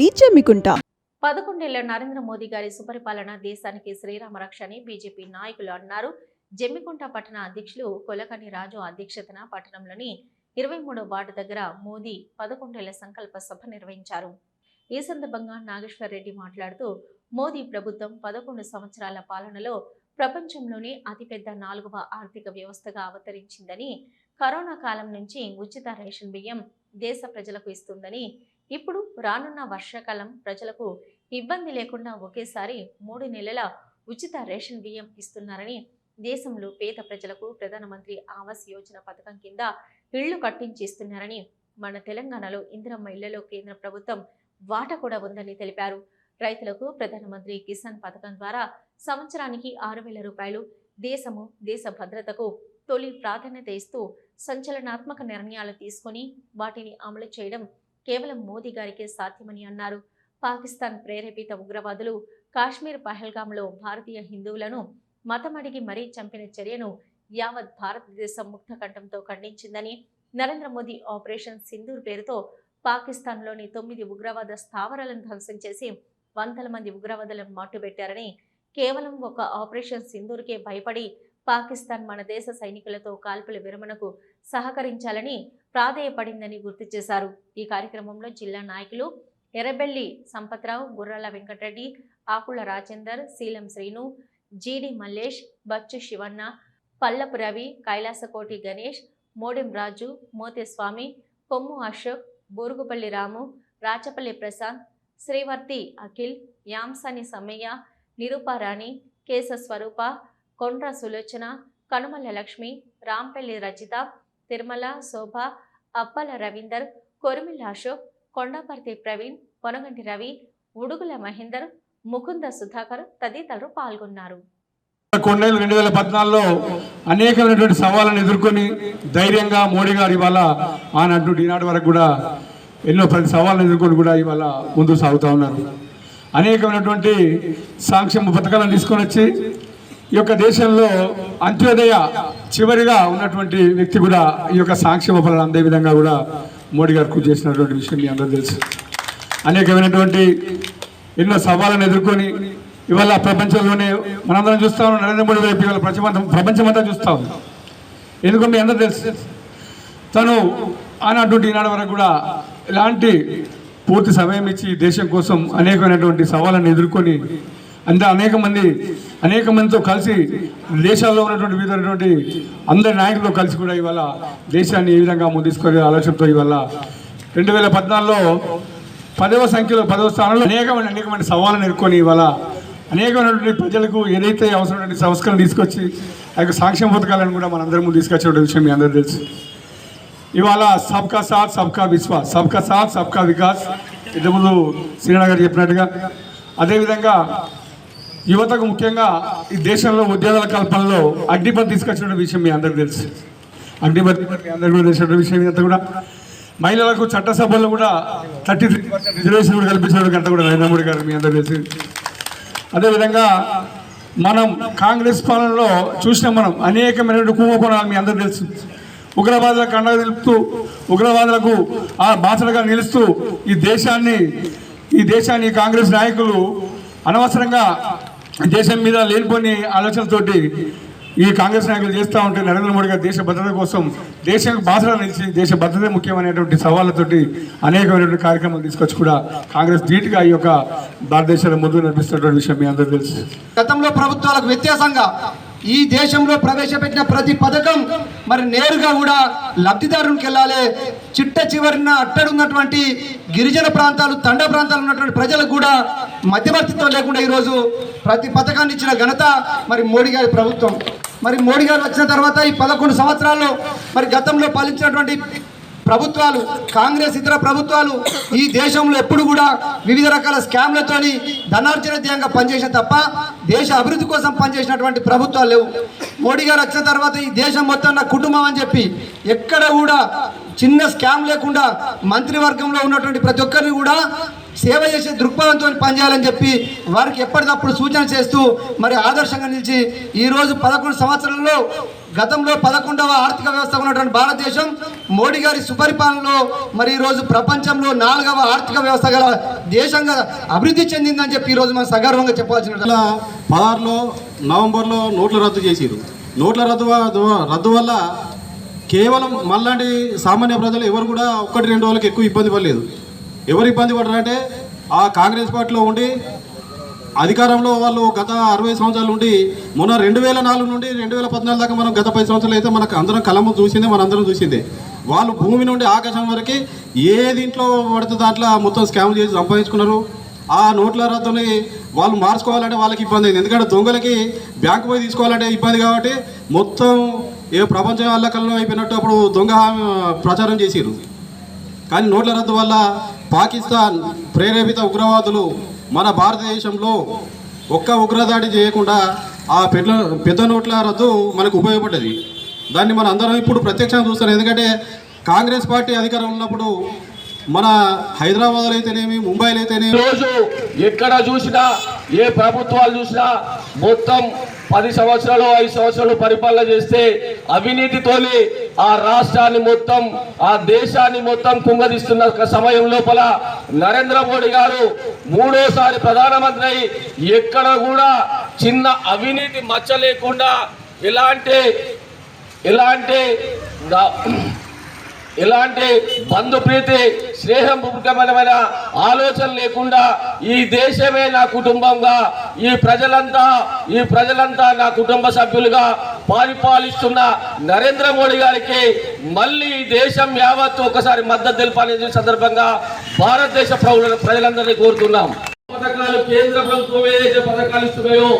జమ్మికుంట పదకొండేళ్ళ నరేంద్ర మోదీ గారి సుపరిపాలన దేశానికి శ్రీరామ రక్ష అని బీజేపీ నాయకులు అన్నారు. జమ్మికుంట పట్టణ అధ్యక్షులు కొలకని రాజు అధ్యక్షతన పట్టణంలోని ఇరవై మూడో వార్డు దగ్గర మోదీ పదకొండేళ్ళ సంకల్ప సభ నిర్వహించారు. ఈ సందర్భంగా నాగేశ్వర్ రెడ్డి మాట్లాడుతూ మోదీ ప్రభుత్వం పదకొండు సంవత్సరాల పాలనలో ప్రపంచంలోనే అతిపెద్ద నాలుగవ ఆర్థిక వ్యవస్థగా అవతరించిందని కరోనా కాలం నుంచి ఉచిత రేషన్ బియ్యం దేశ ప్రజలకు ఇస్తుందని ఇప్పుడు రానున్న వర్షాకాలం ప్రజలకు ఇబ్బంది లేకుండా ఒకేసారి మూడు నెలల ఉచిత రేషన్ బియ్యం ఇస్తున్నారని దేశంలో పేద ప్రజలకు ప్రధానమంత్రి ఆవాస్ యోజన పథకం కింద ఇళ్ళు కట్టించిస్తున్నారని మన తెలంగాణలో ఇందిరమ్మ ఇళ్ళలో కేంద్ర ప్రభుత్వం వాటా కూడా ఉందని తెలిపారు. రైతులకు ప్రధానమంత్రి కిసాన్ పథకం ద్వారా సంవత్సరానికి ఆరు వేల రూపాయలు దేశము దేశ భద్రతకు తొలి ప్రాధాన్యత ఇస్తూ సంచలనాత్మక నిర్ణయాలు తీసుకొని వాటిని అమలు చేయడం కేవలం మోదీ గారికే సాధ్యమని అన్నారు. పాకిస్తాన్ ప్రేరేపిత ఉగ్రవాదులు కాశ్మీర్ పహల్గాంలో భారతీయ హిందువులను మతమడిగి మరీ చంపిన చర్యను యావత్ భారతదేశం ముక్తకంఠంతో ఖండించిందని నరేంద్ర మోదీ ఆపరేషన్ సింధూర్ పేరుతో పాకిస్తాన్లోని తొమ్మిది ఉగ్రవాద స్థావరాలను ధ్వంసం చేసి వందల మంది ఉగ్రవాదులను మట్టుబెట్టారని కేవలం ఒక ఆపరేషన్ సింధూర్కే భయపడి పాకిస్తాన్ మన దేశ సైనికులతో కాల్పుల విరమణకు సహకరించాలని ప్రాధేయపడిందని గుర్తు చేశారు. ఈ కార్యక్రమంలో జిల్లా నాయకులు ఎర్రబెల్లి సంపత్రావు గుర్రాల వెంకటరెడ్డి ఆకుల రాజేందర్ శీలం శ్రీను జీడి మల్లేష్ బచ్చు శివన్న పల్లపు రవి కైలాసకోటి గణేష్ మోడెం రాజు మోతేస్వామి కొమ్ము అశోక్ బోరుగుపల్లి రాము రాచపల్లి ప్రశాంత్ శ్రీవర్తి అఖిల్ యాంసాని సమ్మయ్య నిరూపారాణి కేశ స్వరూప కొండ్ర సులోచన కనుమల లక్ష్మి రాంపల్లి రచిత తిరుమల శోభ అప్పల రవీందర్ కొరిమిల్ల అశోక్ కొండపర్తి ప్రవీణ్ పొనగంటి రవి ఉడుగుల మహేందర్ ముకుంద సుధాకర్ తదితరులు పాల్గొన్నారు. కొన్నేళ్ళు రెండు వేల పద్నాలుగులో అనేకమైనటువంటి సవాళ్ళను ఎదుర్కొని ధైర్యంగా మోడీ గారు ఇవాళ ఆనాడు ఈనాటి వరకు కూడా ఎన్నో ప్రతి సవాళ్ళను ఎదుర్కొని కూడా ఇవాళ ముందుకు సాగుతూ ఉన్నారు. అనేకమైనటువంటి సాంక్షేమ పథకాలను తీసుకొని వచ్చి ఈ యొక్క దేశంలో అంత్యోదయ చివరిగా ఉన్నటువంటి వ్యక్తి కూడా ఈ యొక్క సాంక్షేమ ఫలాలు అందే విధంగా కూడా మోడీ గారు కృషి చేసినటువంటి విషయం మీ అందరూ తెలుసు. అనేకమైనటువంటి ఎన్నో సవాళ్ళను ఎదుర్కొని ఇవాళ ప్రపంచంలోనే మనందరం చూస్తా ఉన్నాం. నరేంద్ర మోడీ వైపు ఇవాళ ప్రపంచం ప్రపంచమంతా చూస్తా ఉంది. ఎందుకు మీ అందరూ తెలుసు. తను ఆనాటి ఈనాడు వరకు కూడా ఇలాంటి పూర్తి సమయం ఇచ్చి దేశం కోసం అనేకమైనటువంటి సవాళ్ళను ఎదుర్కొని అంత అనేక మంది అనేక మందితో కలిసి దేశాల్లో ఉన్నటువంటి వివిధటువంటి అందరి నాయకులతో కలిసి కూడా ఇవాళ దేశాన్ని ఏ విధంగా ముందుకు ఆలోచనతో ఇవాళ రెండు వేల పద్నాలుగులో పదవ సంఖ్యలో పదవ స్థానంలో అనేకమైన అనేకమైన సవాళ్ళను ఎదుర్కొని ఇవాళ అనేకమైనటువంటి ప్రజలకు ఏదైతే అవసరమైన సంస్కరణ తీసుకొచ్చి ఆ యొక్క సాక్ష్యం పథకాలను కూడా మనందరి ముందు తీసుకొచ్చే విషయం మీ అందరూ తెలుసు. ఇవాళ సబ్కా సాత్ సబ్కా విశ్వాస్ సబ్కా సాత్ సబ్కా వికాస్. ఇంతకుముందు శ్రీనగర్ చెప్పినట్టుగా అదేవిధంగా యువతకు ముఖ్యంగా ఈ దేశంలో ఉద్యోగాల కల్పనలో అగ్నిపథ్ తీసుకొచ్చిన విషయం మీ అందరికీ తెలుసు. అగ్నిపథ్ మీ అందరికీ కూడా తెలిసిన విషయం ఇదంతా కూడా. మహిళలకు చట్టసభల్లో కూడా థర్టీ త్రీ రిజర్వేషన్ కూడా కల్పించడానికి అంతా కూడా నరేంద్ర మోడీ గారు మీ అందరూ తెలిసి. అదేవిధంగా మనం కాంగ్రెస్ పాలనలో చూసినా మనం అనేకమైనటువంటి కుంభకోణాలు మీ అందరూ తెలుసు. ఉగ్రవాదులకు అండగా నిలుపుతూ ఉగ్రవాదులకు ఆ బాసలుగా నిలుస్తూ ఈ దేశాన్ని ఈ దేశాన్ని ఈ కాంగ్రెస్ నాయకులు అనవసరంగా దేశం మీద లేనిపోని ఆలోచనతోటి ఈ కాంగ్రెస్ నాయకులు చేస్తూ ఉంటే నరేంద్ర మోడీ గారు దేశ భద్రత కోసం దేశం బాసలో నిలిచి దేశ భద్రత ముఖ్యమైనటువంటి సవాళ్ళతోటి అనేకమైనటువంటి కార్యక్రమాలు తీసుకొచ్చి కూడా కాంగ్రెస్ ధీటుగా ఈ యొక్క భారతదేశాన్ని ముందు నడిపిస్తున్నటువంటి విషయం మీ అందరూ తెలుసు. గతంలో ప్రభుత్వాలకు వ్యత్యాసంగా ఈ దేశంలో ప్రవేశపెట్టిన ప్రతి పథకం మరి నేరుగా కూడా లబ్ధిదారునికి వెళ్ళాలి. చిట్ట చివరిన అట్టడున్నటువంటి గిరిజన ప్రాంతాలు తండ ప్రాంతాలు ఉన్నటువంటి ప్రజలకు కూడా మధ్యవర్తిత్వం లేకుండా ఈరోజు ప్రతి పథకాన్ని ఇచ్చిన ఘనత మరి మోడీ గారి ప్రభుత్వం. మరి మోడీ గారు వచ్చిన తర్వాత ఈ పదకొండు సంవత్సరాల్లో మరి గతంలో పాలించినటువంటి ప్రభుత్వాలు కాంగ్రెస్ ఇతర ప్రభుత్వాలు ఈ దేశంలో ఎప్పుడు కూడా వివిధ రకాల స్కామ్లతోని ధనార్జన ధ్యేయంగా పనిచేసిన తప్ప దేశ అభివృద్ధి కోసం పనిచేసినటువంటి ప్రభుత్వాలు లేవు. మోడీ గారు వచ్చిన తర్వాత ఈ దేశం మొత్తం నా కుటుంబం అని చెప్పి ఎక్కడ కూడా చిన్న స్కామ్ లేకుండా మంత్రివర్గంలో ఉన్నటువంటి ప్రతి ఒక్కరిని కూడా సేవ చేసే దృక్పథంతో పనిచేయాలని చెప్పి వారికి ఎప్పటికప్పుడు సూచన చేస్తూ మరి ఆదర్శంగా నిలిచి ఈరోజు పదకొండు సంవత్సరాల్లో గతంలో పదకొండవ ఆర్థిక వ్యవస్థ ఉన్నటువంటి భారతదేశం మోడీ గారి సుపరిపాలనలో మరి ఈరోజు ప్రపంచంలో నాలుగవ ఆర్థిక వ్యవస్థ గల దేశంగా అభివృద్ధి చెందిందని చెప్పి ఈరోజు మనం సగర్వంగా చెప్పాల్సిన పదహారులో నవంబర్లో నోట్ల రద్దు చేసిరు. నోట్ల రద్దు రద్దు వల్ల కేవలం మళ్ళాంటి సామాన్య ప్రజలు ఎవరు కూడా ఒక్కటి రెండు వాళ్ళకి ఎక్కువ ఇబ్బంది పడలేదు. ఎవరు ఇబ్బంది పడరంటే ఆ కాంగ్రెస్ పార్టీలో ఉండి అధికారంలో వాళ్ళు గత అరవై సంవత్సరాలు ఉండి మొన్న రెండు వేల నాలుగు నుండి రెండు వేల పద్నాలుగు దాకా మనం గత పది సంవత్సరాలు అయితే మనకు అందరం కలము చూసిందే మన అందరం చూసిందే. వాళ్ళు భూమి నుండి ఆకాశం వరకు ఏ దీంట్లో పడితే దాంట్లో మొత్తం స్కామ్ చేసి సంపాదించుకున్నారు. ఆ నోట్ల రద్దుని వాళ్ళు మార్చుకోవాలంటే వాళ్ళకి ఇబ్బంది అయింది. ఎందుకంటే దొంగలకి బ్యాంకు పోయి తీసుకోవాలంటే ఇబ్బంది కాబట్టి మొత్తం ఏ ప్రపంచం అల్లకల్లో అయిపోయినట్టు అప్పుడు దొంగ ప్రచారం చేసిరు కానీ నోట్ల రద్దు వల్ల పాకిస్తాన్ ప్రేరేపిత ఉగ్రవాదులు మన భారతదేశంలో ఒక్క ఉగ్రదాడి చేయకుండా ఆ పెద్ద పెద్ద నోట్ల రద్దు మనకు ఉపయోగపడ్డది. దాన్ని మన అందరం ఇప్పుడు ప్రత్యక్షంగా చూస్తున్నాం. ఎందుకంటే కాంగ్రెస్ పార్టీ అధికారం ఉన్నప్పుడు మన హైదరాబాద్లో అయితేనేమి ముంబైలో అయితేనేమి రోజు ఎక్కడ చూసినా ఏ ప్రభుత్వాలు చూసినా మొత్తం పది సంవత్సరాలు ఐదు సంవత్సరాలు పరిపాలన చేస్తే అవినీతితోని ఆ రాష్ట్రాన్ని మొత్తం ఆ దేశాన్ని మొత్తం కుంగదీస్తున్న సమయం లోపల నరేంద్ర మోడీ గారు మూడోసారి ప్రధానమంత్రి అయి ఎక్కడ కూడా చిన్న అవినీతి మచ్చ లేకుండా ఎలాంటి ఎలాంటి ఎలాంటి బంధు ప్రీతి స్నేహపూర్వకమైన ఆలోచన లేకుండా ఈ దేశమే నా కుటుంబంగా ఈ ప్రజలంతా ఈ ప్రజలంతా నా కుటుంబ సభ్యులుగా పరిపాలిస్తున్న నరేంద్ర మోడీ గారికి మళ్ళీ ఈ దేశం యావత్తు ఒకసారి మద్దతు తెలపాలనే సందర్భంగా భారతదేశ ప్రజలందరినీ కోరుతున్నాం. పథకాలు కేంద్ర ప్రభుత్వం ఏదైతే పథకాలు ఇస్తున్నాయో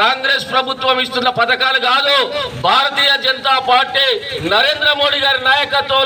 కాంగ్రెస్ ప్రభుత్వం ఇస్తున్న పథకాలు కాదు భారతీయ జనతా పార్టీ నరేంద్ర మోడీ గారి నాయకత్వం.